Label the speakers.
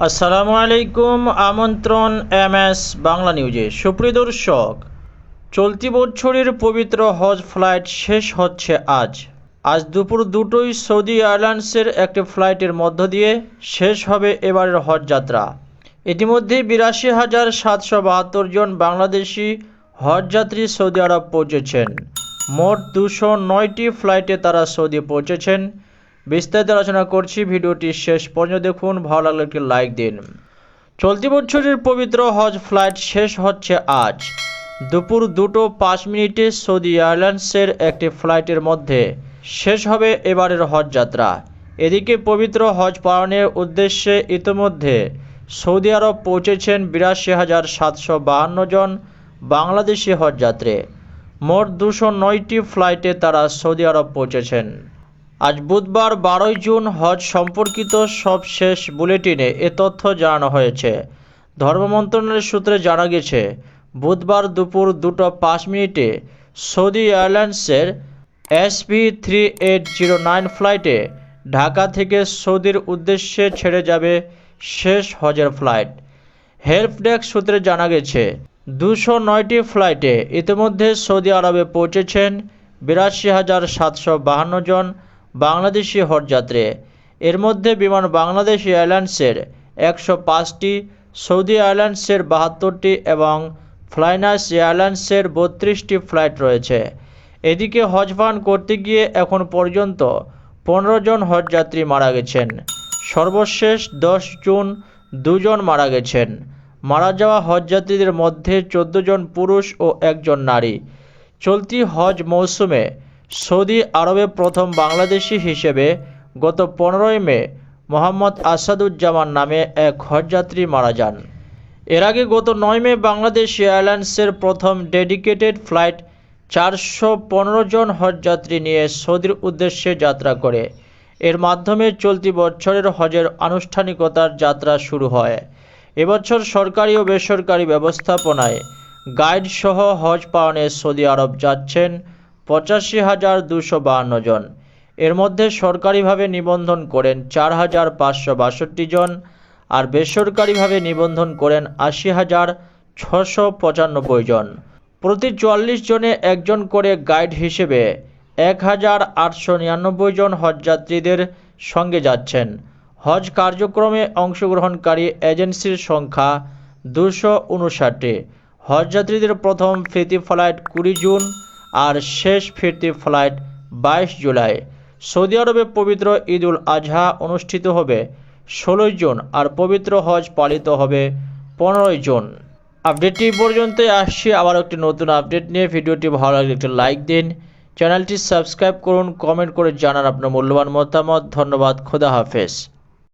Speaker 1: আসসালামু আলাইকুম, আমন্ত্রণ এম এস বাংলা নিউজে। সুপ্রিয় দর্শক, চলতি বছরের পবিত্র হজ ফ্লাইট শেষ হচ্ছে আজ। আজ দুপুর দুটোই সৌদি এয়ারলাইন্সের একটি ফ্লাইটের মধ্য দিয়ে শেষ হবে এবারের হজ যাত্রা। ইতিমধ্যে বিরাশি হাজার সাতশো বাহাত্তর জন বাংলাদেশি হজযাত্রী সৌদি আরব পৌঁছেছেন। মোট দুশো নয়টি ফ্লাইটে তারা সৌদি পৌঁছেছেন। বিস্তারিত আলোচনা করছি, ভিডিওটি শেষ পর্যন্ত দেখুন, ভালো লাগলে একটি লাইক দিন। চলতি বছরের পবিত্র হজ ফ্লাইট শেষ হচ্ছে আজ। দুপুর দুটো পাঁচ মিনিটে সৌদি এয়ারলাইন্সের একটি ফ্লাইটের মধ্যে শেষ হবে এবারের হজ যাত্রা। এদিকে পবিত্র হজ পালনের উদ্দেশ্যে ইতোমধ্যে সৌদি আরব পৌঁছেছেন বিরাশি হাজার সাতশো বাহান্ন জন বাংলাদেশি হজযাত্রী। মোট দুশো নয়টি ফ্লাইটে তারা সৌদি আরব পৌঁছেছেন। আজ বুধবার বারোই জুন হজ সম্পর্কিত সবশেষ বুলেটিনে এ তথ্য জানানো হয়েছে। ধর্ম মন্ত্রণালয়ের সূত্রে জানা গেছে, বুধবার দুপুর দুটো পাঁচ মিনিটে সৌদি এয়ারলাইন্সের SP three eight zero nine ফ্লাইটে ঢাকা থেকে সৌদির উদ্দেশ্যে ছেড়ে যাবে শেষ হজের ফ্লাইট। হেল্প ডেস্ক সূত্রে জানা গেছে, দুশো নয়টি ফ্লাইটে ইতিমধ্যে সৌদি আরবে পৌঁছেছেন বিরাশি হাজার সাতশো বাহান্ন জন বাংলাদেশি হজযাত্রী। এর মধ্যে বিমান বাংলাদেশ এয়ারলাইন্সের একশো পাঁচটি, সৌদি এয়ারলাইন্সের বাহাত্তরটি এবং ফ্লাইনাস এয়ারলাইন্সের বত্রিশটি ফ্লাইট রয়েছে। এদিকে হজ পান করতে গিয়ে এখন পর্যন্ত পনেরো জন হজযাত্রী মারা গেছেন। সর্বশেষ দশ জুন দুজন মারা গেছেন। মারা যাওয়া হজযাত্রীদের মধ্যে চোদ্দ জন পুরুষ ও একজন নারী। চলতি হজ মৌসুমে সৌদি আরবে প্রথম বাংলাদেশি হিসেবে গত পনেরোই মে মোহাম্মদ আসাদুজ্জামান নামে এক হজযাত্রী মারা যান। এর আগে গত নয় মে বাংলাদেশ এয়ারলাইন্সের প্রথম ডেডিকেটেড ফ্লাইট চারশো পনেরো জন হজযাত্রী নিয়ে সৌদির উদ্দেশ্যে যাত্রা করে। এর মাধ্যমে চলতি বছরের হজের আনুষ্ঠানিকতার যাত্রা শুরু হয়। এবছর সরকারি ও বেসরকারি ব্যবস্থাপনায় গাইড সহ হজ পালনে সৌদি আরব যাচ্ছেন পঁচাশি হাজার দুশো বাহান্ন জন। এর মধ্যে সরকারিভাবে নিবন্ধন করেন চার হাজার পাঁচশো বাষট্টি জন আর বেসরকারিভাবে নিবন্ধন করেন আশি হাজার ছশো পঁচানব্বই জন। প্রতি চুয়াল্লিশ জনে একজন করে গাইড হিসেবে এক হাজার আটশো নিরানব্বই জন হজযাত্রীদের সঙ্গে যাচ্ছেন। হজ কার্যক্রমে অংশগ্রহণকারী এজেন্সির সংখ্যা দুশো উনষাটটি হজযাত্রীদের প্রথম ফিরতি ফ্লাইট কুড়ি জুন আর শেষ ফিরতি ফ্লাইট বাইশ জুলাই। সৌদি আরবে পবিত্র ঈদ উল আজহা অনুষ্ঠিত হবে ষোলোই জুন আর পবিত্র হজ পালিত হবে পনেরোই জুন। আপডেটটি এই পর্যন্তই। আসছি আবার একটি নতুন আপডেট নিয়ে। ভিডিওটি ভালো লাগলে একটি লাইক দিন। চ্যানেলটি সাবস্ক্রাইব করুন, কমেন্ট করে জানান আপনার মূল্যবান মতামত। ধন্যবাদ। খোদা হাফেজ।